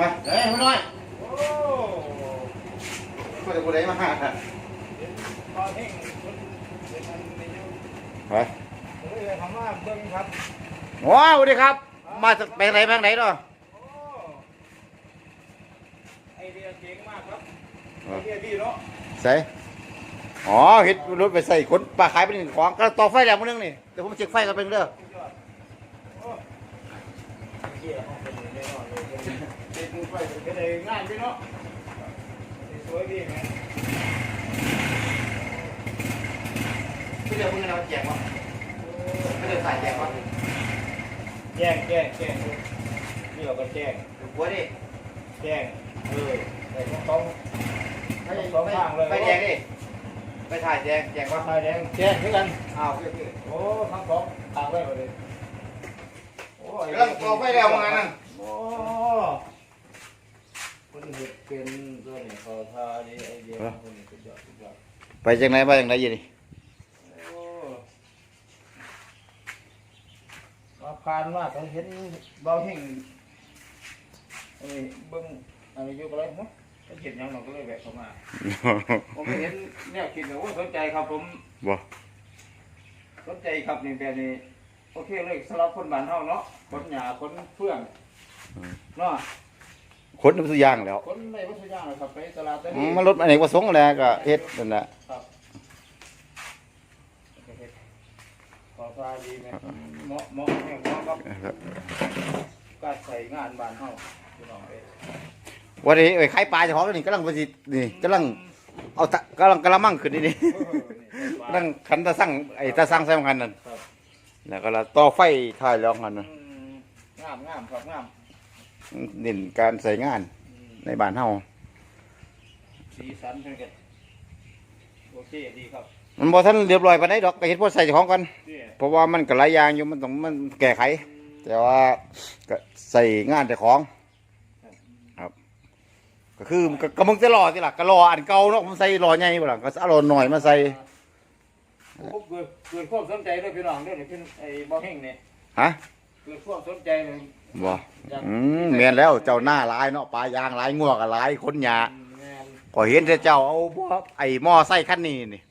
มาเฮ้ยมาหน่อยโอ้กูจะกูได้มาหาค่ะตอนนี้เป็นอันนี้อยู่ไปเฮ้ยคำว่าเบิ้งครับว้าวสวัสดีครับ มาจากไปไหนไปไหนเนาะโอ้ไอเดียเจ๋งมากครับไอเดียดีเนาะใส่อ๋อเห็ดรถไปใส่ขนปลาขายเป็นของก็ต่อไฟแล้วมึงนึงนี่เดี๋ยวผมเช็คไฟกันเป็นเด้อสุดยอดโอ้ ไอเดียของเป็นแน่นอนเลยเด็กมือไฟเป็นได้ง่ายพี่เนาะสวยดีไหมไม่เดี๋ยวมึงเอาแจกวะไม่เดี๋ยวใส่แจกวะแจ้งแจ้งแจ้งนี่เราก็แจ้งดูหัวดิแจ้งเออแต่ต้องต้องไปสองข้างเลยไปแจกดิไปถ่ายแจกแจกวะไฟแดงแจ้งด้วยกันอ้าวโอเคโอเคโอ้ทั้งสองทางไว้หมดเลยโอ้ยกำลังต่อไฟแล้วมึงอันนั้น โอ้คน เห็ดเป็นตัวนี้เขาทาดีไอเดียคนนี้สุดยอดสุดยอดไปจากไหนมาจากไหนอยี่นี่โอ้มาผ่านมาเขาเห็นเบาเฮงเอ้ยเบิ้งอะไรอยู่ก็เลยมั้งเขาเห็นหยังเราก็เลยแวะเข้ามา ผมเห็นแนวคิดเนี่ยโอ้ยสนใจครับผมบ่สนใจครับนี่แบบนี้โอเคเลยสำหรับคนบ้านเฮาเนาะคนหยาคนเฟื่องเนาะ ขนน้ำสุยางแล้วคนในวัตถุย่างเลยครับไปตลาดตะอืลีมมันรถอเนกประสงค์แล้วก็เฮ็ดนั่นแหละครับขอฟ้าดีไหมเหมาะเหมาะแห่งเหมาะกับการใส่งานบ้านเฮาพี่น้องเอ้ยวันนี้ไอ้ไข่ปลาเจ้าของนี่กำลังไปสินี่กำลังเอาตะกำลังกำลังมั่งขึ้นนี่นี่ เออนี่ใส่กำลังขันตะสั่งไอ้ตะสั่งใส่กันนั่นครับแล้วก็ละต่อไฟถ่ายแล้วกันอืนั่นมงามงามครับงาม เน้นการใส่งานอืมในบ้านเฮาสีสันเพิ่นก็โอเคดีครับมันบ่ทันเรียบร้อยปานใดดอกก็เฮ็ดพอใส่เจ้าของกันนี่เพราะว่ามันก็หลายอย่างอยู่มันต้องมันแก้ไข แต่ว่าก็ใส่งานเจ้าของ ครับ ก็คือก็ก็มึงจะรอสิล่ะก็รออันเก่าเนาะผมใส่รอใหญ่บ่ล่ะก็เอารอหน่อยมาใส่ผมเกิดเกิดความสนใจด้วยพี่น้องด้วยนี่พี่ไอ้บ่เฮงนี่ฮะเกิดความสนใจเลย บ่อยากอืมแม่นแล้วเจ้าหน้าหลายเนาะปลายางหลายงัวก็หลายคนหยาแม่นก็เห็นแต่เจ้าเอาพวกไอ้หม้อใส่คันนี้นี่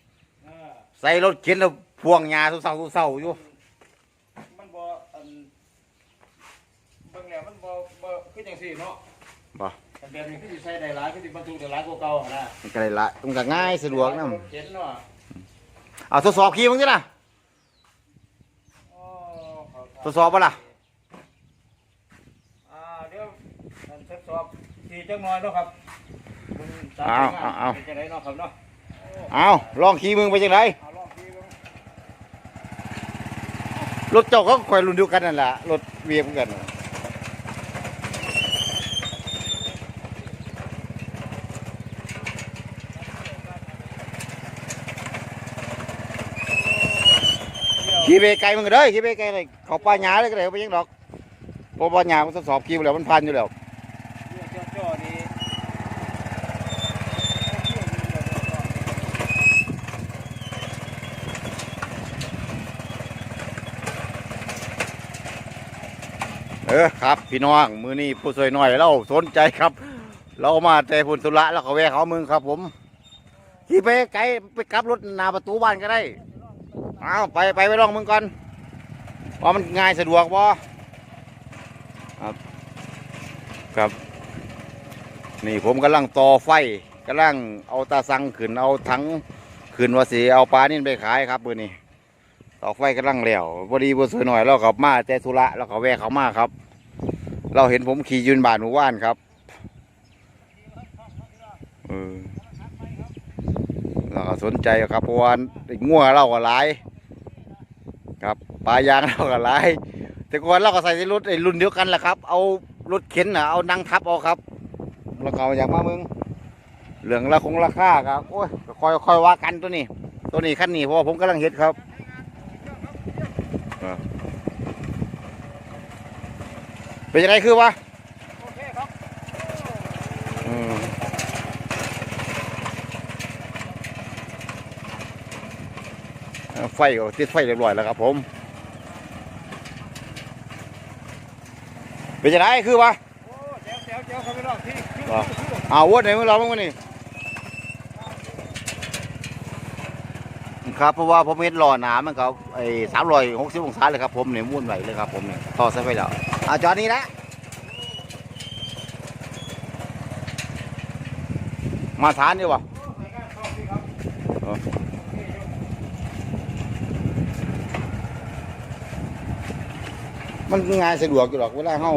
เออใส่รถเข็นแล้วพวงหญ้าทุกเสาทุกเสาอยู่มันบ่อันเบิ่งแล้วมันบ่บ่คือจังซี่เนาะบ่แต่แบบนี้คือสิใช้ได้หลายคือสิบรรทุกได้หลายกว่าเก่าหั่นนะมันก็เลยละมันก็ง่ายสะดวกนำเห็นเนาะเอาทดสอบขี่มึงสิล่ะอ๋อเขาทดสอบบ่ล่ะ อ่าเดี๋ยวอันทดสอบที จังหน่อยเนาะครับมันตมเอางนเอาเอา เป็นจังไดเนาะครับเนาะเอาลองขี่มึงไปจังไดเอาลองทีเบิ่งรถเจ้าก็ค่อยรุ่นเดียวกันนั่นแหละรถเวียมกันน่ะขี่ไปไกลมึงก็ได้ขี่ไปไกลเลยเขาปลาหญ้าเลยก็ได้บ่ยังดอกเพราะปลาหญ้ามันทดสอบขี่ไปแล้วมันพันอยู่แล้ว เรื่องจ่อๆนี่ เออ ครับ พี่น้องมือนี้ผู้สวยหน้อยเราสนใจครับ เรามาแต่พุนธุระแล้วก็แวะเขาเมืองครับ ผมขี่ไปไกลไปกลับรถหน้าประตูบ้านก็ได้เอาไปไปไปลองมึงก่อนว่ามันง่ายสะดวกบ่ครับครับ นี่ผมกำลังต่อไฟกำลังเอาตาสังขึ้นเอาถังขึ้นว่าสีเอาปลานี่ไปขายครับมือนี้ต่อไฟกำลังแล้วพอดีผู้สวยหน้อยเรากลับมาแต่ธุระเราก็แวะเขามาครับ เราเห็นผมขี่ยืนบานหมู่บ้านครับเออเราก็สนใจครับเพราะว่าไอ้งัวเราก็หลาย ครับปลายางเราก็หลาย แต่ก่อนเราก็ใส่ในรถไอ้รุ่นเดียวกันแหละครับ เอารถเข็นนะเอานั่งทับเอาครับเราก็อาอยากมาเมืองเหลืองละคงราคาครับโอ้ยคอยคอยว่ากันตัวนี้ ตัวนี้ขั้นนี้เพราะว่าผมกำลังเฮ็ดครับ เออเป็นยังไงคือวะโอเคครับอืมเอ่อไฟก็ติดไฟเรียบร้อยแล้วครับผม เป็นยังไงคือวะโอ้แจ๋วแจ๋วแจ๋วครับพี่น้องบ่เอาวดไหนมึงเราบ้างวะนี่ ครับเพราะว่าผมเห็นหล่อหนามันเขาไอ้สามร้อยหกสิบองศาเลยครับผมเนี่ยม้วนไหวเลยครับผมเนี่ยต่อใส่ไปแล้วอะจอดนี้นะมาทานดีกว่ามันง่ายสะดวกอยู่หรอกเวลาเฮา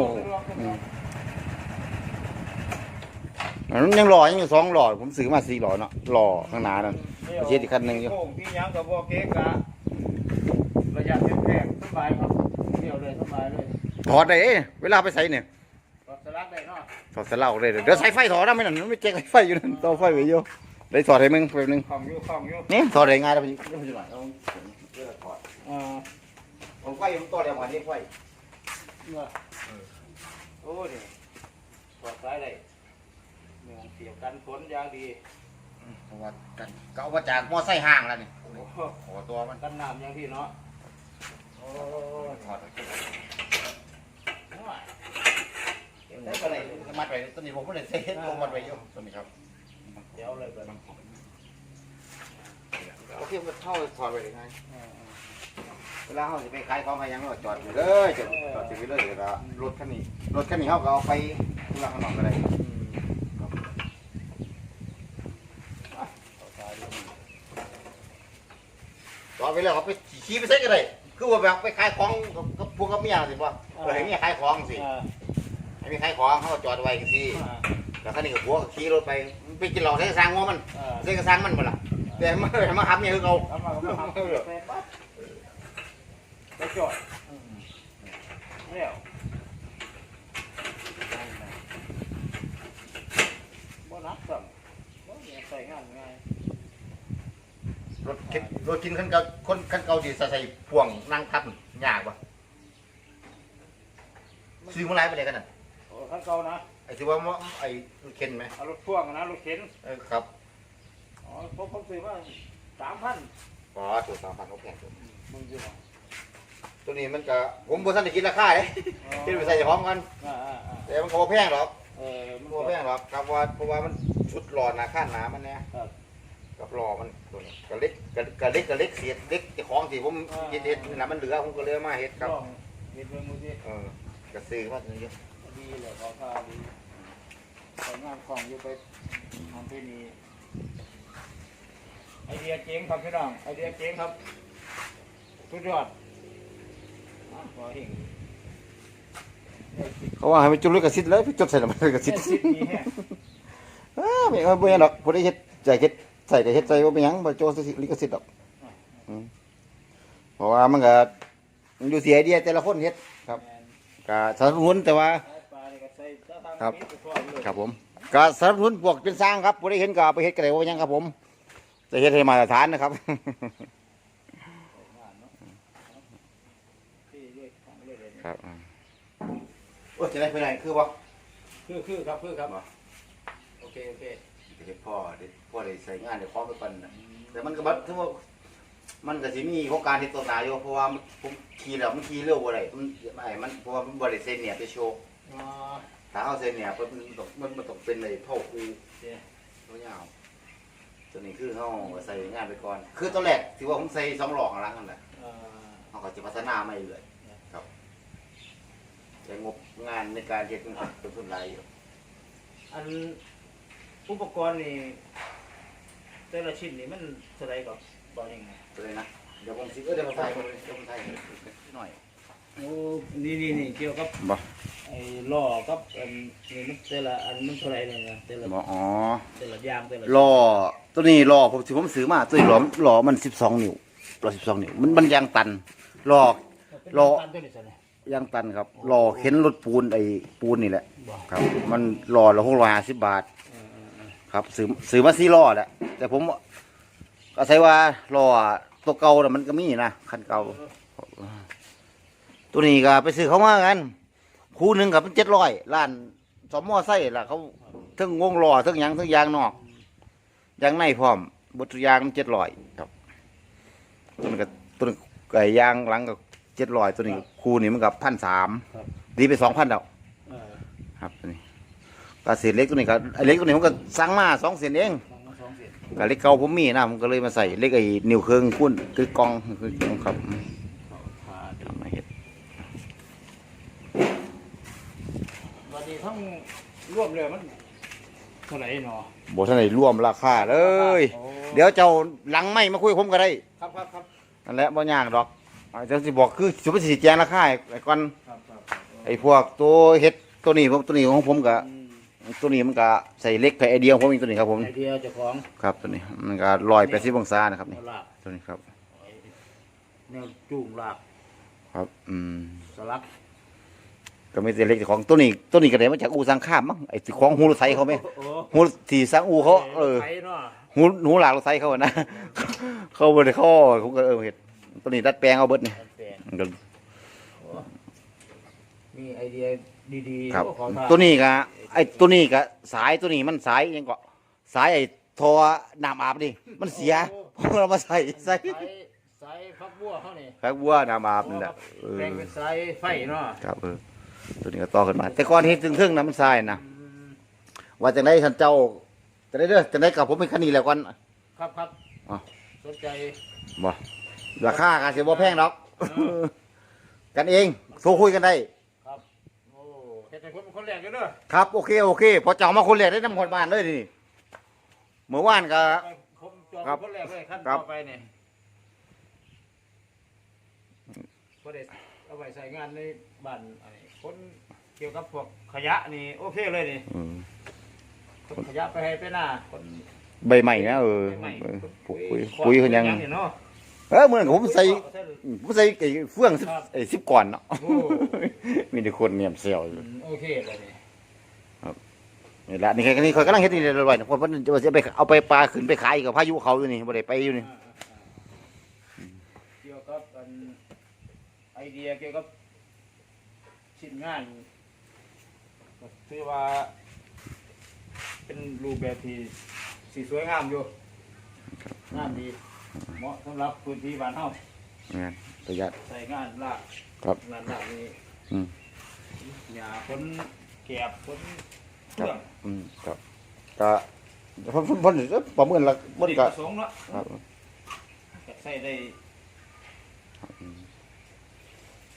อันนั้นยังหล่อยังอยู่สองหล่อผมซื้อมาสี่หล่อเนาะหล่อข้างหน้านั่น เอาเช็ดอีกคันหนึ่งอยู่โค้งที่ยังกับบ่เก๊กะระยะแคบๆสบายครับเที่ยวเลยสบายเลยถอดได้เอ้ยเวลาไปใส่เนี่ยก็สลักได้เนาะถอดเสลาเลยเดี๋ยวใส่ไฟถอดนะไม่นั่นมันไม่เจ๊งไฟอยู่นั่นต่อไฟไว้อยู่ได้ถอดให้มึงแป๊บนึงของอยู่ของอยู่นี่ถอดได้ง่ายแล้วพี่เดี๋ยวพี่หน่อยเอาเดี๋ยวถอดอ่าผมไฟผมต่อเดี๋ยวมาเรียกไฟเนาะโอ้นี่ปลอดภัยเลยเมืองเสียบกันฝนอย่างดี ราะว่ากันก็เอามาจากมอไซค์ห้างแล้วนี่โอ้โหขอตัวมันกันน้ำอย่างที่เนาะโอ้ยถอดน้อยเก็บได้ได้ก็ก็ได้ได้มัดไว้ตัวนี้ผมไม่ได้เซ็ตผมมัดไว้อยู่ตัวนี้ครับเดี๋ยวเลยแบบโอเคมันเท่าถอดไว้ได้ไงอ่าเวลาเขาจะไปขายของขายหยังเราจอดอยู่เลยจอดจอดอยู่เลยเดี๋ยวก็รถคันนี้รถคันนี้เขาก็เอาไปทุกข้างนอกก็ได้ ๆอืมอะเอาตายดิ จอด ไปแล้วเขาไปขี่ไปใส่ก็ได้คือว่าแบบไปขายของกับกับพวกกับเมียสิป่ะเออให้เมียขายของสิอ่าให้เมียขายของเขาก็จอดไว้กันสิอ่าแล้วคันนี้ก็ผัวก็ขี่รถไปมันไปกินเหล้าใส่กระสังว่ามันอ่าใส่กระสังมันบ่ล่ะแต่มาให้มาหับเมียคือเขาเอามาเอามาเอามาไปปั๊บไปจอดอืมแล้วบ่นับสั่งบ่เนี่ยใส่งานง่าย รถเข็นรถกินคันเก่าคนคันเก่าที่ใส่พ่วงนั่งทับยากป่ะซื้อมาหลายไปเลยกันน่ะโอ้ขั้นเก่านะไอ้ที่ว่ามาไอ้รถเข็นไหมเอารถพ่วงนะรถเข็นเออครับอ๋อผมผมซื้อมาสามพันอ๋อถูกสามพันเขาแพงสุดมึงซื้อมาตัวนี้มันก็ผมบ่ทันได้คิดราคาเลยคิดไปใส่เฉพาะกันอ่าอ่าอ่าแต่มันก็บ่แพงหรอกเออมันบ่ก็แพงหรอกครับว่าเพราะว่ามันชุดหล่อหนาข้านหนามันเนี่ย ครับ กับหล่อมันตัวนี้ก็เล็กก็ก็เล็กก็เล็กเสียดเล็กเจ้าของที่ผมเฮ็ดเฮ็ดนี่นะมันเหลือผมก็เลยเอามาเฮ็ดครับ ลองเห็นเบิ่งมือสิเออก็ซื้อมาตัวนี้ดีเลยขอค่าดีใส่งานของอยู่ไปทำที่นี่ไอเดียเจ๋งครับพี่น้องไอเดียเจ๋งครับสุดยอดอะขอเห็นเขาว่าให้มันจุดลิขสิทธิ์เลยไปจดใส่แล้วมันลิขสิเจ็ทดธิ์สิบมีแฮะ เออไม่เอาบ่หยังดอกบ่ได้เฮ็ดใจเฮ็ด ใส่ก็เฮ็ดใจบ่าเป็นหยังบ่โจดลิขสิทธิ์ดอกอืมเพราะว่ามันก็มันอยู่ที่ไอเดียแต่ละคนเฮ็ดครับก็สนับสนุนแต่ว่า ครับ ครับผมก็สนับสนุนพวกเป็นสร้างครับบ่ได้เห็นก็เอาไปเฮ็ดก็ได้ว่าหยังครับผมจะเฮ็ดให้มาตรฐานนะครับงานเนาะที่เรียกของเรียอะไรเนี่ยครับโอ้จะได้ไปไหนคือบ่คือคือครับคือครับ โอเค โอเค เฮ็ดพ่อเด็พ่อได้ใส่งานได้พร้อมไปปันน่ะแต่มันก็บัดถือว่ามันก็สิมีโครงการที่ตัวหนาอยู่เพราะว่ามันผมขี่แล้วมันขี่เร็วบ่ได้มันไม่มันเพราะว่ามันบ่ได้เซ็นเนี่ยไปโชว์อ่าถ้าเอาเซ็นเนี่ยมันมันต้องมันมันต้องเป็นเลยเท่าคูโอเคตัวยาวตัวนี้คือเฮาใส่งานไปก่อน คือตอนแรกที่ว่าผมใส่สองหลอกข้างหลังนั่นแหละอ่าเขาก็จะพัฒนามาเรื่อยๆครับแต่งบงานในการเฮ็ดมันเป็นทุนหลายอยู่อัน อุปกรณ์นี่แต่ละชิ้นนี่มันเท่าไหรกับบอกยังไงเลยนะเดี๋ยวผมสิเออเดี๋ยวผมใส่เดี๋ยวผมใส่หน่อยโอ้นี่นี่นี่เกี่ยวกับบ่ไอ้ล้อกับอันนี่มันแต่ละอันมันเท่าไหรเลยนะแต่ละบ่อ๋อแต่ละอย่างแต่ละล้อตัวนี้ล้อผมที่ผมซื้อมาตัวนี้ล้อล้อมัน12นิ้วล้อ12นิ้วมันมันยางตันล้อเป็นล้อตันตัวนี้สิเนี่ยยางตันครับล้อเข็นรถปูนไอ้ปูนนี่แหละ บ่ ครับ มันล้อละ650บาท เออเออเออ ครับซื้อซื้อมาสี่ล้อแหละแต่ผมก็ใช้ว่าล้อตัวเก่าน่ะมันก็มีนะคันเก่าตัวนี้ก็ไปซื้อเขามากันคู่หนึ่งกับเป็นเจ็ดร้อยล้านสมมอไส้ล่ะเขาทั้งวงล้อทั้งหยังทั้งยางนอกยางในพร้อมบทยางมันเจ็ดร้อยครับตัวนี้ก็ตัวนี้ไก่ยางหลังกับเจ็ดร้อยตัวนี้คู่นี้มันกับพันสามดีไปสองพันแล้วเออครับตัวนี้ ก็เศษเหล็กตัวนี้ก็ไอ้เหล็กตัวนี้ผมก็สั่งมาสองเส้นเองสองมาสองเส้นก็เหล็กเก่าผมมีนะผมก็เลยมาใส่เหล็กไอ้นิ้วเครื่องคุ้นคือกองคือกองครับผ่าทำมาเฮ็ดวันนี้ทั้งรวมเลยมันเท่าไหร่เนาะบ่ทันได้รวมราคาเลยโอ้เดี๋ยวเจ้าหลังไม่มาคุยกับผมก็ได้ ครับครับครับนั่นแหละบ่ยากดอกอาจจะสิบอกคือสิบ่สิแจ้งราคาให้ไอ้ก่อนครับครับครับไอ้พวกตัวเฮ็ดตัวนี้ผมตัวนี้ของผมก็อืม ตัวนี้มันก็ใส่เหล็กไอเดียของผมอีกตัวนี้ครับผมไอเดียเจ้าของครับตัวนี้มันก็180องศานะครับแนนี่วลากตัวนี้ครับแนวจูงลากครับอืมสลักก็ไม่แต่เหล็กของตัวนี้ตัวนี้ก็ได้มาจากอูสังขามมั้งไอ้ของฮูรถไซเขาไหมโอ้ฮูรที่สังอูเขาเออไปเนาะหูหูหลากรถไซเขาอะนะเขาบ่ได้เข้อผมก็เออเฮ็ดตัวนี้ดัดแปลงเอาเบิดนี่ดัดแปลง มันก็โอ้มีไอเดียดีๆครับโอ้ขอทานตัวนี้ก็ไอ้ตัวนี้ก็สายตัวนี้มันสายหยังก็สายไอ้ทอน้ำอาบนี่มันเสียผมเอามาใส่ใส่สายสายฟักบัวเขานี่แพ็กวัวน้ำอาบนี่แหละเออแปลงเป็นสายไฟเนาะครับเออตัวนี้ก็ต่อขึ้นมา แต่ก่อนเฮ็ดถึงๆนะมันสายนะอืมว่าจังได๋ท่านเจ้าจะได้เด้อจังได๋กับผมเป็นคันนี้แล้วก่อนครับครับอ๋อ สนใจ บ่ราคาก็สิบ่แพงดอกเออกันเองโทรคุยกันได้ครับโอ้ เฮ็ดให้คนเป็นคนแรกเลยเด้อครับโอเคโอเคพอเจ้ามาคนแรกได้นำคนบ้านเลยนี่เมื่อวานก็ไปผมจองครับคนแรกเลยขั้นครับ ต่อไปเนี่ยพอได้เอาไปใส่งานในบ้านไอ้คนเกี่ยวกับพวกขยะนี่โอเคเลยนี่อืมคนขยะไปให้ไปหน้าคนใบใหม่นะเออใหม่เออคนปุ๋ยปุ๋ยปุ๋ยเขายัง นี่เนาะ เออเหมือนกับผมใส่ผมใส่ไอ้เฟื่องสิบครับไอ้สิบก่อนเนาะ โอ้ มีแต่คนเนี่ยเซลอยู่อืมโอเคเลยนี่นี่ละนี่แค่นี้คอยกำลังเฮ็ดนี่เลยเลยคนเพิ่นจะว่าจะไปเอาไปปลาขึ้นไปขายกับพายุเขาอยู่นี่บ่ได้ไปอยู่นี่อ่าอ่าอ่าเกี่ยวกับอันไอเดียเกี่ยวกับชิ้นงานก็ถือว่า เป็นรูปแบบที่สีสวยงามอยู่งามดี เหมาะสำหรับพื้นที่บ้านเฮางานประหยัด ใส่งานลากครับ งานลากนี่อืมหญ้าคนแกบคนครัเรื่บองอืมครับก็เพิ่นเพิ่นเพิ่นเอ้ยประเมินและมันก็ประสงค์เนาะครับก็ใส่ได้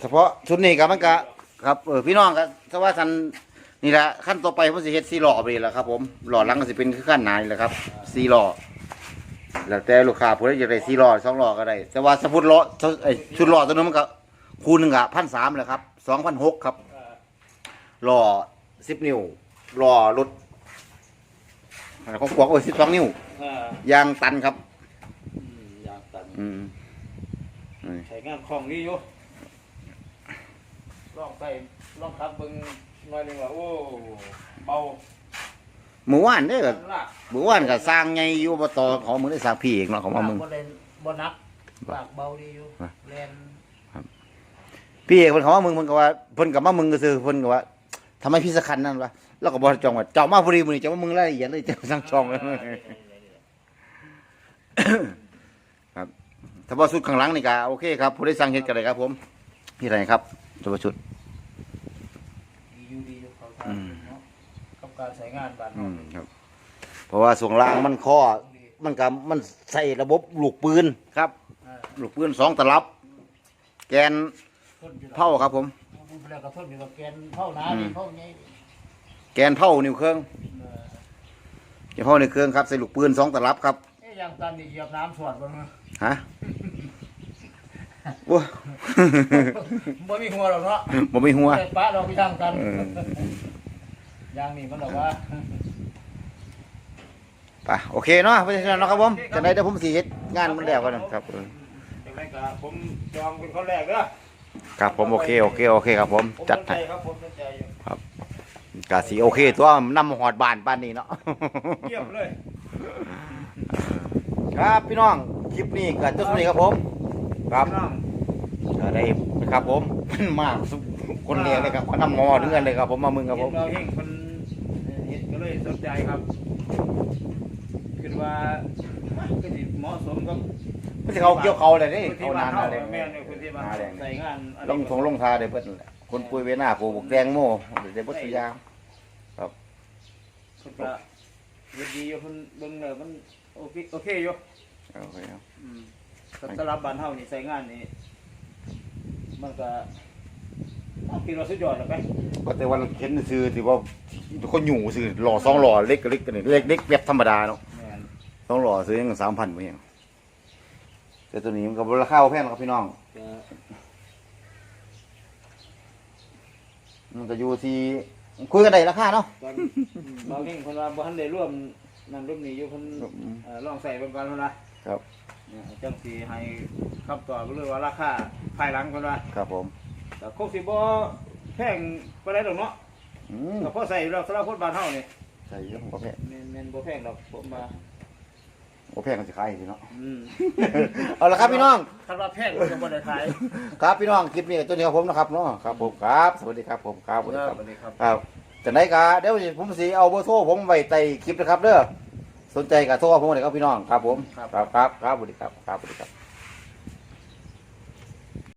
เฉพาะชุดนี้ก็มันก็ครับเออพี่น้องก็ถ้าว่าท่านนี่แหละขั้นต่อไปผมสิเฮ็ด4ล้อไปนี่แหละครับ ผมล้อหลังก็สิเป็นคือขั้นหน้านี่แหละครับ4ล้อ แล้วแต่ลูกค้าผู้ใดอยากได้4ล้อ2ล้อก็ได้ แต่ว่าสมมุติล้อไอ้ชุดล้อตัวนึงมันก็คูณหนึงก็1,300แหละครับ2,600ครับเอ่อล้อ10นิ้วล้อรถอันนั้นของกวางโอ้ย12นิ้วเอ่อยางตันครับอืมอยากตัดอืมนี่ใช้งานคล่องดีอยู่ลองใส่ลองขับเบิ่งหน่อยหนึงว่าโอ้เบา เมื่อวานเด้อก็ลากเมื่อวานก็สร้างใหญ่อยู่บ่ต่อเขามึงได้สร้างพี่เองเนาะเขามามึงบ่ได้บ่หนักลากเบาดีอยู่อะแล่นพี่เอกเพิ่นเขาว่ามึงเพิ่นก็ว่าเพิ่นก็มามึงก็ซื่อเพิ่นก็ว่าทำไมพี่สคันนั่นวะแล้วก็บ่จองว่าเจ้ามาพอดีมื้อนี้เจ้ามามึงรายละเอียดเลยเจ้าสั่งจองเลยครับถ้าว่าสุดข้างหลังนี่ก็โอเคครับผู้ได้สั่งเฮ็ดก็ได้ครับ ผมพี่ไรครับตัวชุดดีอยู่ดีอยู่เขาอืมทำเนาะ กับการใช้งานบ้านอืเฮามครับ เพราะว่าส่วนล่างมันข้อมันก็มันใส่ระบบลูกปืนครับอ่าลูกปืนสองตลับ แกนทนอยู่เผาครับ ผมดูไปแล้วก็ทนอยู่กับแกนเผาหนาอืมดีเผาใหญ่แกนเผานิ้วเครื่องเออแกนเผานิ้วเครื่องครับใส่ลูกปืนสองตลับครับเอ๊ะยังตันนี่เหยียบน้ำสวดบ่เนาะฮะโอ้บ่มีหัวหรอกเนาะบ่มีหัวแต่ปะเราไปทำกันเอออ ย่างนี้มันบอกว่าไปโอเคเนาะเพราะฉะนั้นเนาะครับผมจะได้เดี๋ยวผมสิเฮ็ดงานมันแล้วกันนะครับเอออย่างไรก็ผมจองเป็นคนแรกเด้อครับผมโอเคโอเคโอเคครับผมผมจัดสนใจให้ครับผมสนใจอยู่กะสิโอเค ตัวนำหอดบ้านป้านนี้เนาะ เยี่ยมเลย ครับพี่น้องคลิปนี้ก็จบเท่านี้ครับผมครับน้องก็ได้ครับผม มันมากสุดคนเลี้ยงเลยครับคนนำหมอถึงกันเลยครับผมมามึงครับผม เห็นเราเห็นคนเห็นก็เล ยสนใจครับคิดว่าก็สิเหมาะสมกับไม่ใช่เขาเกี่ยวเขาเลยนี่พื้นที่เขาบ้านนานเฮาเลยแม่นในพื้นที่บ้านหาแดงใส่งานอะไรลงทงลงทาได้เบิดนั่นแหละคนปุยเวหน้าปลูกแตงโมได้เบิดทุกอย่างพิ่นก็เฮ็ดดีอยู่เพิ่นเบิ่งแล้วมันโอเคโอเคอยู่โอเคครับอืมสำหรับบ้านเฮานี่ใช้งานนี่มันก็ คิดว่าสุดยอดแล้วไปก็แต่ว่าเราเห็นซื้อที่ว่าคนอยู่ซื้อหล่อสองหล่อเล็กกับเล็กกันนี่เล็กเล็กแบบธรรมดาเนาะแม่นสองหล่อซื้อยังสามพันไปยังแต่ตัวนี้มันก็ราคาบ่แพงหรอกครับพี่น้องก็มันก็อยู่ที่คุยกันได้ราคาเนาะตอนบางทีเพิ่นว่าบ่ทันได้ร่วมนั่นร่วมนี่อยู่เพิ่นเอ่อลองใส่เบิ่งก่อนเพิ่นว่าครับเนี่ยจังสีให้คำตอบเรื่องว่าราคาภายหลังคนว่าครับผม แต่คงสิบ่แพงปานใดดอกเนาะอืมก็พอใส่เราสำหรับคนบ้านเฮานี่ใช่เยอะผมก็แพงแม่นแม่นบ่แพงดอกผมว่าบ่แพงก็สิขายสิเนาะ อืมเอาละครับพี่น้อง คันว่าแพงมันก็บ่ได้ขาย ครับพี่น้องคลิปนี้ตัวนี้ของผมนะครับเนาะครับผมครับ สวัสดีครับผมครับสวัสดีครับสวัสดีครับครับจากไหนกะเดี๋ยวผมสิเอาเบอร์โทรผมไว้ใต้คลิปนะครับเด้อสนใจกะโทรผมเลยครับพี่น้องครับผมครับ ครับครับสวัสดีครับครับสวัสดีครับ